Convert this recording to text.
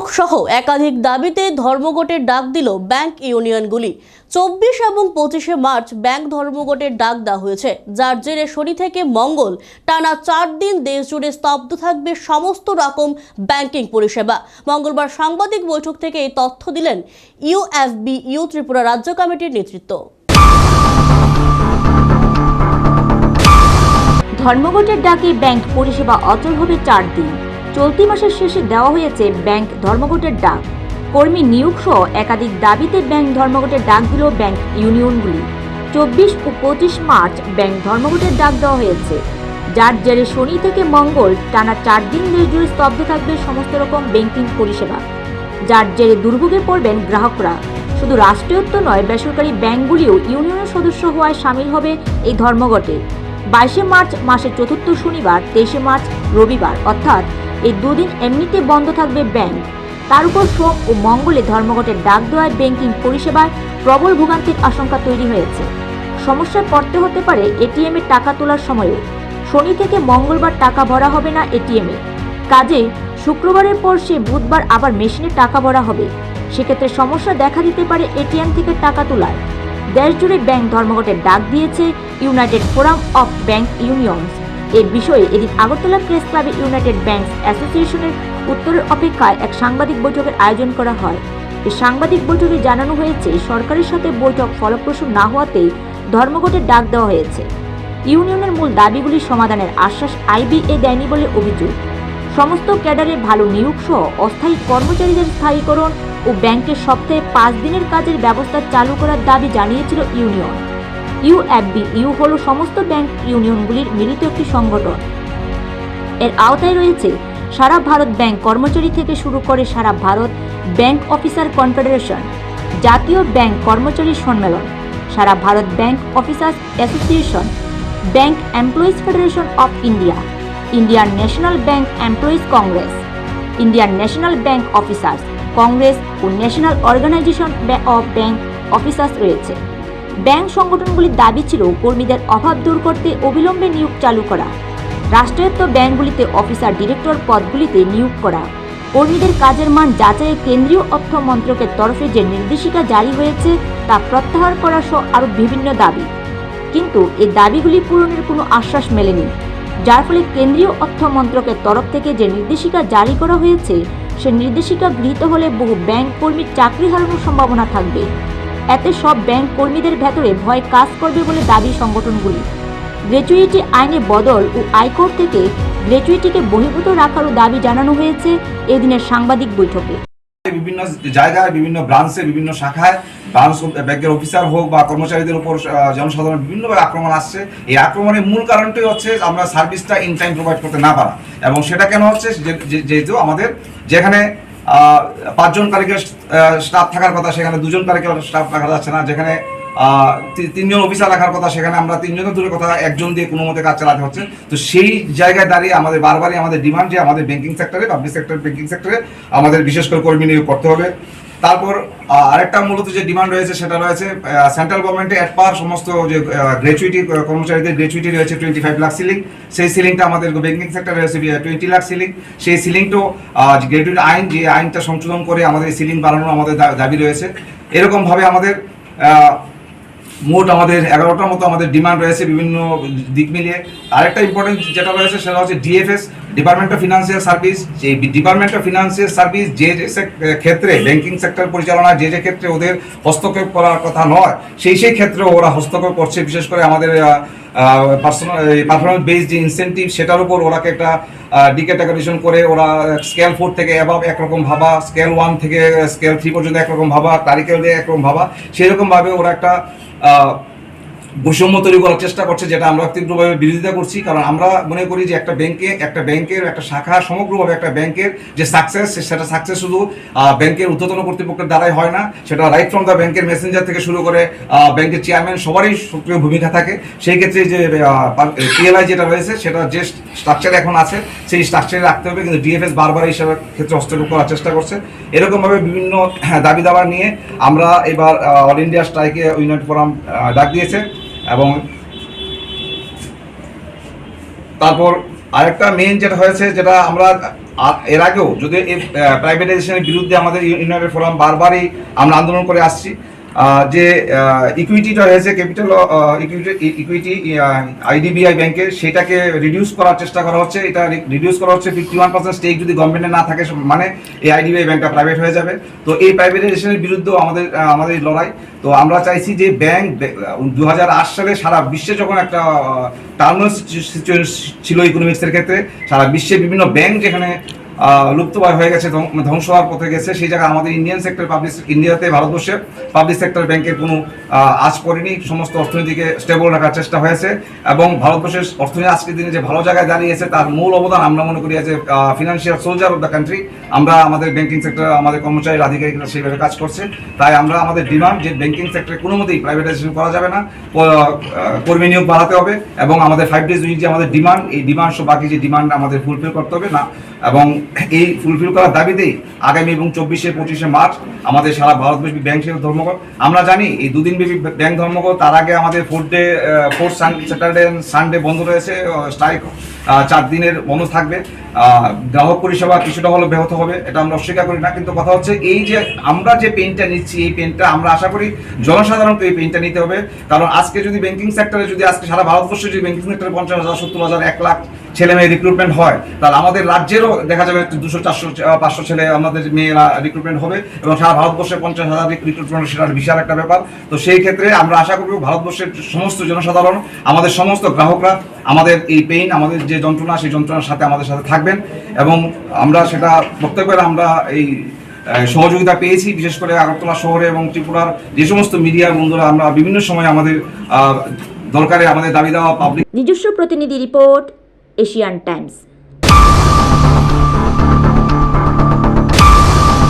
নিয়োগ সহ একাধিক দাবিতে ধর্মঘটের ডাক দিল ব্যাংক ইউনিয়নগুলি। চব্বিশ এবং পঁচিশে মার্চ ব্যাংক ধর্মঘটের ডাক দেওয়া হয়েছে, যার জেরে শনি থেকে মঙ্গল টানা চার দিন দেশ জুড়ে স্তব্ধ থাকবে সমস্ত রকম ব্যাংকিং পরিষেবা। মঙ্গলবার সাংবাদিক বৈঠক থেকে এই তথ্য দিলেন ইউএফবি ইউ ত্রিপুরা রাজ্য কমিটির নেতৃত্ব। ধর্মঘটের ডাকে ব্যাংক পরিষেবা অচল হবে চার দিন। চলতি মাসের শেষে দেওয়া হয়েছে ব্যাংক ধর্মঘটের ডাক। কর্মী নিয়োগ সহ একাধিক দাবিতে ব্যাংক ধর্মঘটের ডাক দিল ব্যাংক ইউনিয়নগুলি। চব্বিশ ও পঁচিশ মার্চ ব্যাংক ধর্মঘটের ডাক দেওয়া হয়েছে। যার জেরে শনি থেকে মঙ্গল টানা চার দিন দেশ জুড়ে স্তব্ধ থাকবে সমস্ত রকম ব্যাংকিং পরিষেবা। যার জেরে দুর্ভোগে পড়বেন গ্রাহকরা। শুধু রাষ্ট্রীয়ত্ব নয়, বেসরকারি ব্যাংকগুলিও ইউনিয়নের সদস্য হওয়ায় সামিল হবে এই ধর্মঘটে। বাইশে মার্চ মাসের চতুর্থ শনিবার, তেইশে মার্চ রবিবার, অর্থাৎ এই দুদিন এমনিতে বন্ধ থাকবে ব্যাংক। তার উপর সোম ও মঙ্গলে ধর্মঘটের ডাক দেওয়ায় ব্যাংকিং পরিষেবায় প্রবল ভোগান্তির আশঙ্কা তৈরি হয়েছে। সমস্যায় পড়তে হতে পারে এটিএম এর টাকা তোলার সময়ও। শনি থেকে মঙ্গলবার টাকা ভরা হবে না এটিএমে কাজে শুক্রবারের পর সে বুধবার আবার মেশিনে টাকা ভরা হবে। সেক্ষেত্রে সমস্যা দেখা দিতে পারে এটিএম থেকে টাকা তোলায় দেশজুড়ে ব্যাংক ধর্মঘটের ডাক দিয়েছে united forum of bank unions. এ বিষয়ে এদিন আগরতলা প্রেস ক্লাবে ইউনাইটেড ব্যাংকস অ্যাসোসিয়েশনের উত্তরের অপেক্ষায় এক সাংবাদিক বৈঠকের আয়োজন করা হয়। এই সাংবাদিক বৈঠকে জানানো হয়েছে, সরকারের সাথে বৈঠক ফলপ্রসূ না হওয়াতেই ধর্মঘটের ডাক দেওয়া হয়েছে। ইউনিয়নের মূল দাবিগুলি সমাধানের আশ্বাস আইবিএ দেয়নি বলে অভিযোগ। সমস্ত ক্যাডারে ভালো নিয়োগ সহ অস্থায়ী কর্মচারীদের স্থায়ীকরণ ও ব্যাংকের সপ্তাহে পাঁচ দিনের কাজের ব্যবস্থা চালু করার দাবি জানিয়েছিল ইউনিয়ন। ইউএফবি ইউ হল সমস্ত ব্যাংক ইউনিয়নগুলির মিলিত একটি সংগঠন। এর আওতায় রয়েছে সারা ভারত ব্যাংক কর্মচারী থেকে শুরু করে সারা ভারত ব্যাংক অফিসার কনফেডারেশন, জাতীয় ব্যাংক কর্মচারী সম্মেলন, সারা Bharat bank officers association, bank employees federation of India, Indian national bank employees congress, Indian national bank officers, congress O national organization of bank officers রয়েছে। ব্যাংক সংগঠনগুলির দাবি ছিল কর্মীদের অভাব দূর করতে অবিলম্বে নিয়োগ চালু করা। রাষ্ট্রায়ত্ত ব্যাংকগুলিতে অফিসার ডিরেক্টর পদগুলিতে নিয়োগ করা। কর্মীদের কাজের মান যাচাইয়ে কেন্দ্রীয় অর্থ মন্ত্রকের তরফে যে নির্দেশিকা জারি হয়েছে, তা প্রত্যাহার করা সহ আরও বিভিন্ন দাবি। কিন্তু এই দাবিগুলি পূরণের কোনো আশ্বাস মেলেনি, যার ফলে কেন্দ্রীয় অর্থ মন্ত্রকের তরফ থেকে যে নির্দেশিকা জারি করা হয়েছে, সে নির্দেশিকা গৃহীত হলে বহু ব্যাংক কর্মীর চাকরি হারানোর সম্ভাবনা থাকবে। এতে সব ব্যাংক কর্মীদের ভেতরে ভয় কাজ করবে বলে দাবি সংগঠনগুলি গ্র্যাচুইটি আইনে বদল ও আয়কর থেকে গ্র্যাচুইটিকে বহির্ভূত রাখারও দাবি জানানো হয়েছে এদিনের সাংবাদিক বৈঠকে। বিভিন্ন জায়গায়, বিভিন্ন ব্রাঞ্চে বিভিন্ন শাখায় ব্রাঞ্চ ব্যাংকের অফিসার হোক বা কর্মচারীদের উপর জনসাধারণ বিভিন্নভাবে আক্রমণ আসছে। এই আক্রমণের মূল কারণটাই হচ্ছে আমরা সার্ভিসটা ইন টাইম প্রোভাইড করতে না পারা। এবং সেটা কেন হচ্ছে? যেহেতু আমাদের যেখানে পাঁচজন কারিগর স্টাফ থাকার কথা, সেখানে দুজন কারিগর স্টাফ রাখা যাচ্ছে না। যেখানে তিনজন অফিসার রাখার কথা, সেখানে আমরা তিনজনের দূরের কথা, একজন দিয়ে কোনো মতে কাজ চালাতে হচ্ছে। তো সেই জায়গায় দাঁড়িয়ে আমাদের বারবারই আমাদের ডিমান্ড যে আমাদের ব্যাঙ্কিং সেক্টরে পাবলিক সেক্টর ব্যাঙ্কিং সেক্টরে আমাদের বিশেষ করে কর্মী নিয়োগ করতে হবে। তারপর আরেকটা মূলত যে ডিমান্ড রয়েছে সেটা রয়েছে সেন্ট্রাল গভর্নমেন্টে এক পার সমস্ত যে গ্র্যাচুইটি কর্মচারীদের গ্র্যাচুইটি রয়েছে টোয়েন্টি ফাইভ লাখ সিলিং সেই সিলিংটা আমাদের ব্যাঙ্কিং সেক্টরে রয়েছে টোয়েন্টি লাখ সিলিং সেই সিলিংটাও গ্র্যাচুইটি আইন, যে আইনটা সংশোধন করে আমাদের সিলিং বাড়ানোর আমাদের দাবি রয়েছে। এরকমভাবে আমাদের মোট আমাদের এগারোটার মতো আমাদের ডিমান্ড রয়েছে বিভিন্ন দিক মিলিয়ে। আরেকটা ইম্পর্টেন্ট যেটা রয়েছে সেটা হচ্ছে DFS department of financial service যে ডিপার্টমেন্ট অফ ফিনান্সিয়াল সার্ভিস যে যে ক্ষেত্রে ব্যাংকিং সেক্টর পরিচালনা, যে যে ক্ষেত্রে ওদের হস্তক্ষেপ করার কথা নয়, সেই সেই ক্ষেত্রে ওরা হস্তক্ষেপ করছে। বিশেষ করে আমাদের পার্সোনাল পারফরমেন্স বেসড যে ইনসেন্টিভ সেটার উপর ওরাকে একটা ডিকেটাগরেশন করে ওরা স্কেল ফোর থেকে অ্যাবাভ একরকম ভাবা স্কেল ওয়ান থেকে স্কেল থ্রি পর্যন্ত একরকম ভাবা দিয়ে একরকম ভাবা। সেরকমভাবে ওরা একটা uh, বৈষম্য তৈরি করার চেষ্টা করছে যেটা আমরা তীব্রভাবে বিরোধিতা করছি। কারণ আমরা মনে করি যে একটা ব্যাংকে একটা ব্যাংকের একটা শাখা সমগ্রভাবে একটা ব্যাংকের যে সাকসেস সেটা সাকসেস শুধু ব্যাংকের ঊর্ধ্বতন কর্তৃপক্ষের দ্বারাই হয় না। সেটা রাইট ফ্রম দ্য ব্যাংকের মেসেঞ্জার থেকে শুরু করে ব্যাংকের চেয়ারম্যান সবারই সক্রিয় ভূমিকা থাকে। সেই ক্ষেত্রে যে পিএলআই যেটা রয়েছে সেটা যে স্ট্রাকচার এখন আছে সেই স্ট্রাকচারে রাখতে হবে। কিন্তু ডিএফএস বারবার এই ক্ষেত্রে হস্তক্ষেপ করার চেষ্টা করছে। এরকমভাবে বিভিন্ন হ্যাঁ, দাবি দাবা নিয়ে আমরা এবার অল ইন্ডিয়া স্ট্রাইকে ইউনাইটেড ফোরাম ডাক দিয়েছে। এবং তারপর আরেকটা মেন যেটা হয়েছে, যেটা আমরা এর আগেও যদি এই প্রাইভেটাইজেশনের বিরুদ্ধে আমাদের ইউনিয়নের ফোরাম বারবারই আমরা আন্দোলন করে আসছি যে ইকুইটিটা হয়েছে ক্যাপিটাল ইকুইটি আইডিবিআই ব্যাংকের সেটাকে রিডিউস করার চেষ্টা করা হচ্ছে। এটা রিডিউস করা হচ্ছে ফিফটি ওয়ান পার্সেন্ট স্টেক যদি গভর্নমেন্টের না থাকে মানে এই আইডিবিআই ব্যাংকটা প্রাইভেট হয়ে যাবে। তো এই প্রাইভেটাইজেশনের বিরুদ্ধেও আমাদের আমাদের লড়াই। তো আমরা চাইছি যে ব্যাংক দু হাজার আট সালে সারা বিশ্বে যখন একটা টার্মিনাল সিচুয়েশন ছিল ইকোনমিক্সের ক্ষেত্রে, সারা বিশ্বে বিভিন্ন ব্যাংক যেখানে আহ, লুপ্তপ্রায় হয়ে গেছে ধ্বংস হওয়ার পথে গেছে। সেই জায়গায় আমাদের ইন্ডিয়ান সেক্টর পাবলিক ইন্ডিয়াতে ভারতবর্ষে পাবলিক সেক্টর ব্যাংকের কোনো আজ পড়েনি। সমস্ত অর্থনীতিকে স্টেবল রাখার চেষ্টা হয়েছে এবং ভারতবর্ষের অর্থনীতি আজকের দিনে যে ভালো জায়গায় দাঁড়িয়েছে তার মূল অবদান আমরা মনে করি যে financial soldier of the country আমরা আমাদের ব্যাংকিং সেক্টর আমাদের কর্মচারীর আধিকারিকরা সেইভাবে কাজ করছে। তাই আমরা আমাদের ডিমান্ড যে ব্যাংকিং সেক্টরে কোনো মতেই প্রাইভেটাইজেশন করা যাবে না। কর্মী নিয়োগ বাড়াতে হবে এবং আমাদের ফাইভ ডেজ উইক যে আমাদের ডিমান্ড এই ডিমান্ড বাকি যে ডিমান্ড আমাদের ফুলফিল করতে হবে না। এবং এই ফুলফিল করার দাবিতেই আগামী এবং চব্বিশে, পঁচিশে মার্চ আমাদের সারা ভারতব্যাপী ব্যাংক সেবা ধর্মঘট। আমরা জানি এই দুদিন ব্যাপী ব্যাংক ধর্মঘট, তার আগে আমাদের fourth day fourth Saturday Sunday বন্ধ রয়েছে স্ট্রাইক চার দিনের বন্ধ থাকবে। গ্রাহক পরিষেবা কিছুটা হলেও ব্যাহত হবে, এটা আমরা অস্বীকার করি না, কিন্তু কথা হচ্ছে এই যে আমরা যে পেনটা নিচ্ছি, এই পেনটা আমরা আশা করি জনসাধারণকে এই পেনটা নিতে হবে। কারণ আজকে যদি ব্যাংকিং সেক্টরে যদি আজকে সারা ভারতবর্ষে যদি ব্যাংকিং সেক্টরে পঞ্চাশ হাজার, সত্তর হাজার, এক লাখ ছেলে মেয়ে রিক্রুটমেন্ট হয়, তাহলে আমাদের রাজ্যেরও দেখা যাবে দুশো, চারশো পাঁচশো ছেলে আমাদের মেয়েরা রিক্রুটমেন্ট হবে এবং সারা ভারতবর্ষে পঞ্চাশ হাজার রিক্রুটমেন্ট সেটা বিশাল একটা ব্যাপার। তো সেই ক্ষেত্রে আমরা আশা করব ভারতবর্ষের সমস্ত জনসাধারণ, আমাদের সমস্ত গ্রাহকরা, আমাদের এই পেইন আমাদের যে যন্ত্রণা, সেই যন্ত্রণার সাথে আমাদের সাথে থাকবেন এবং আমরা সেটা প্রত্যেকবার আমরা এই সহযোগিতা পেয়েছি, বিশেষ করে আগরতলা শহরে এবং ত্রিপুরার যে সমস্ত মিডিয়ার বন্ধুরা, আমরা বিভিন্ন সময় আমাদের দরকারে আমাদের দাবি দেওয়া পাবলিক নিজস্ব প্রতিনিধি রিপোর্ট, এশিয়ান টাইমস।